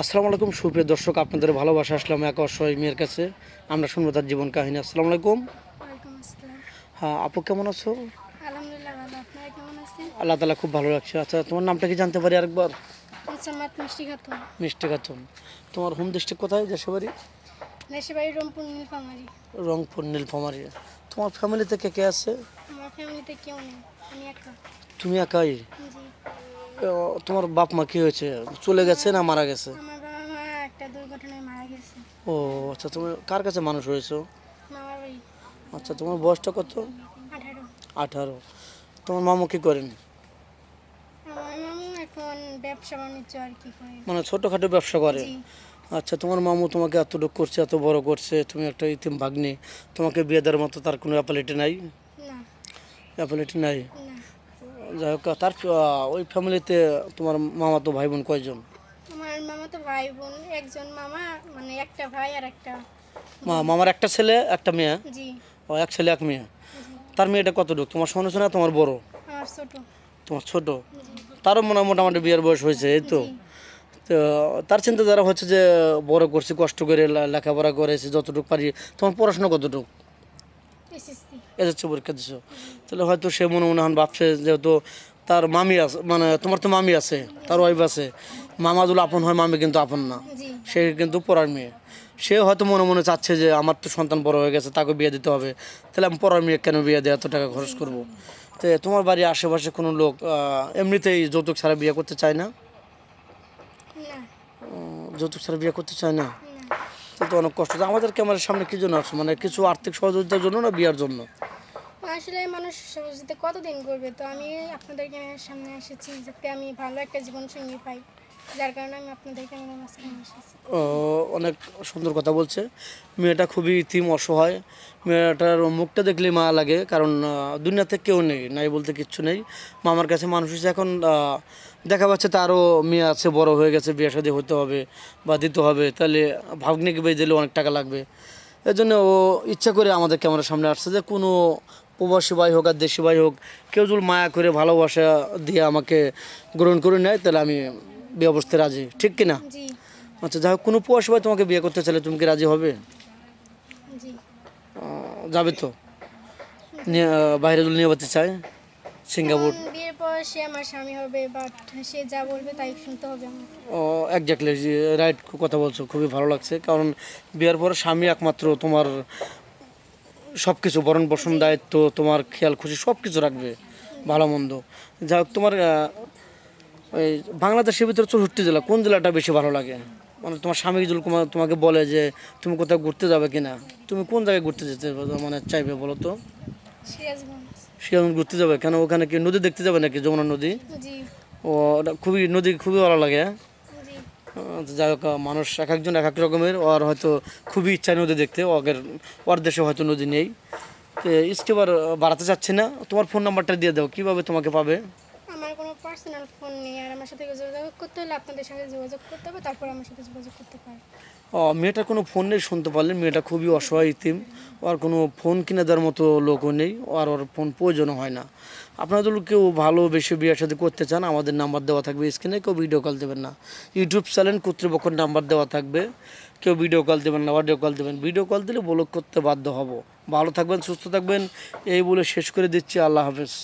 আসসালামু আলাইকুম সুপ্রিয় দর্শক আপনাদের ভালোবাসা আসলাম এক অসহায় মেয়ের কাছে। আমরা শুনব তার জীবন কাহিনী। আসসালামু আলাইকুম। হ্যাঁ আপু কেমন আছো? আল্লাহ তালা খুব ভালো লাগছে আচ্ছা তোমার নামটা কি জানতে পারি আরেকবার? মিষ্টি খাতুন। তোমার হোম ডিস্ট্রিক্ট কোথায়? দেশে বাড়ি দেশে বাড়ি রংপুর নীলফামারি। রংপুর নীলফামারি। তোমার ফ্যামিলিতে কে কে আছে? আমার ফ্যামিলিতে কেউ নেই। আমি একা। তুমি একাই? তোমার বাপ মা কি হয়েছে? চলে গেছে না মারা গেছে? আমার বাবা মা একটা দুর্ঘটনায় মারা গেছে। ও আচ্ছা তুমি কার কাছে মানুষ হয়েছো? মামার বাড়ি। আচ্ছা তোমার বয়সটা কত? আঠারো। আঠারো। তোমার মামু কি করেন? আমার মামু এখন ব্যবসা বাণিজ্য আর কি করে। মানে ছোটোখাটো ব্যবসা করে? জি। আচ্ছা তোমার মামু তোমাকে এতটুকু করছে এত বড় করছে তুমি একটা ইতিম ভাগ্নি। তোমাকে বিয়ে দেওয়ার মতো তার কোনো অ্যাপালিটি নাই? না। অ্যাপালিটি নাই? না। যাই হোক তার ওই ফ্যামিলিতে তোমার মামা তো ভাই বোন কয়জন? আমার মামা তো ভাই বোন একজন মামা মানে একটা ভাই আর একটা মা মামার একটা ছেলে একটা মেয়ে? জি। ও এক ছেলে এক মেয়ে। তার মেয়েটা কতটুকু? তোমার সঙ্গে শোনা তোমার বড়? আমার ছোট। তোমার ছোট? তারও মনে মোটামুটি বিয়ের বয়স হয়েছে এই তো। তো তার চিন্তা যারা হচ্ছে যে বড় করছি কষ্ট করে লেখাপড়া করেছি যতটুকু পারি। তোমার পড়াশোনা কতটুকু? এসএসসি। পরীক্ষা দিছো তাহলে হয়তো সে মনে মনে হন ভাবছে যেহেতু তার মামি আছে মানে তোমার তো মামি আছে তার ওয়াইফ আছে। মামা যদি আপন হয় মামি কিন্তু আপন না। সে কিন্তু পড়ার মেয়ে। সে হয়তো মনে মনে চাচ্ছে যে আমার তো সন্তান বড় হয়ে গেছে তাকে বিয়ে দিতে হবে। তাহলে আমি পড়ার মেয়ে কেন বিয়ে দিয়ে এত টাকা খরচ করব? তো তোমার বাড়ির আশেপাশে কোনো লোক এমনিতেই যৌতুক ছাড়া বিয়ে করতে চায় না? যৌতুক ছাড়া বিয়ে করতে চায় না। না তো তো অনেক কষ্ট আমাদের ক্যামেরার সামনে কি জন্য আসছে মানে কিছু আর্থিক সহযোগিতার জন্য না বিয়ার জন্য? আসলে মানুষ সহযোগিতা কতদিন করবে? তো আমি আপনাদের ক্যামেরার সামনে এসেছি যাতে আমি ভালো একটা জীবন সঙ্গী পাই। ও, অনেক সুন্দর কথা বলছে। মেয়েটা খুবই ইতিম অসহায়। মেয়েটার মুখটা দেখলে মা লাগে কারণ দুনিয়াতে কেউ নেই নাই বলতে কিচ্ছু নেই। মামার কাছে মানুষ হিসেবে এখন দেখা পাচ্ছে তারও মেয়ে আছে বড় হয়ে গেছে বিয়ে শাদী হতে হবে বা দিতে হবে। তাহলে ভাগ্নিকে বেয়ে দিলে অনেক টাকা লাগবে। এর জন্য ও ইচ্ছা করে আমাদের ক্যামেরার সামনে আসছে যে কোনো প্রবাসী ভাই হোক আর দেশি ভাই হোক কেউ যদি মায়া করে ভালোবাসা দিয়ে আমাকে গ্রহণ করে নেয় তাহলে আমি বিয়ে অবস্থায় রাজি? ঠিক কিনা? জি। আচ্ছা যাই হোক কোনো প্রবাসী ভাই তোমাকে বিয়ে করতে চাইলে তুমি কি রাজি হবে? জি। যাবে তো? বাইরে যদি নিয়ে যেতে চায়? সিঙ্গাপুর? বিয়ের পর সে আমার স্বামী হবে বাট সে যা বলবে তাই শুনতে হবে আমার একজাক্টলি রাইট কথা বলছো খুবই ভালো লাগছে কারণ বিয়ের পরে স্বামী একমাত্র তোমার সব কিছু বরণ পোষণ দায়িত্ব তোমার খেয়াল খুশি সব কিছু রাখবে ভালো মন্দ। যাই হোক তোমার ওই বাংলাদেশের ভিতরে চৌষট্টি জেলা কোন জেলাটা বেশি ভালো লাগে? মানে তোমার স্বামী যদি তোমা- তোমাকে বলে যে তুমি কোথাও ঘুরতে যাবে কিনা? তুমি কোন জায়গায় ঘুরতে যেতে মানে চাইবে বলো তো? সিরাজগঞ্জ। ঘুরতে যাবে? কেন ওখানে কি নদী দেখতে যাবে নাকি যমুনা নদী? ও ওটা খুবই নদী খুবই ভালো লাগে হ্যাঁ? তো যাই হোক মানুষ এক একজন এক এক রকমের ওর হয়তো খুবই ইচ্ছা নদী দেখতে ওদের ওর দেশে হয়তো নদী নেই। তো স্টিমার বাড়াতে চাচ্ছে না। তোমার ফোন নাম্বারটা দিয়ে দাও কীভাবে তোমাকে পাবে? পার্সোনাল ফোন নেই আর আমার সাথে যোগাযোগ করতে হলে আপনাদের সাথে যোগাযোগ করতে হবে, তারপর আমার সাথে যোগাযোগ করতে পারে ও মেয়েটার কোনো ফোন নেই শুনতে পারলেন, মেয়েটা খুবই অসহায় ইতিম। ওর কোনো ফোন কিনে দেওয়ার মতো লোকও নেই, আর ওর ফোন প্রয়োজনও হয় না। আপনারা যদি কেউ বেশি বিয়ের সাথে করতে চান, আমাদের নাম্বার দেওয়া থাকবে স্ক্রিনে কেউ ভিডিও কল দেবেন না। ইউটিউব চ্যানেল কর্তৃপক্ষের নাম্বার দেওয়া থাকবে, কেউ ভিডিও কল দেবেন না অডিও কল দেবেন। ভিডিও কল দিলে ব্লক করতে বাধ্য হব। ভালো থাকবেন, সুস্থ থাকবেন, এই বলে শেষ করে দিচ্ছি, আল্লাহ হাফেজ।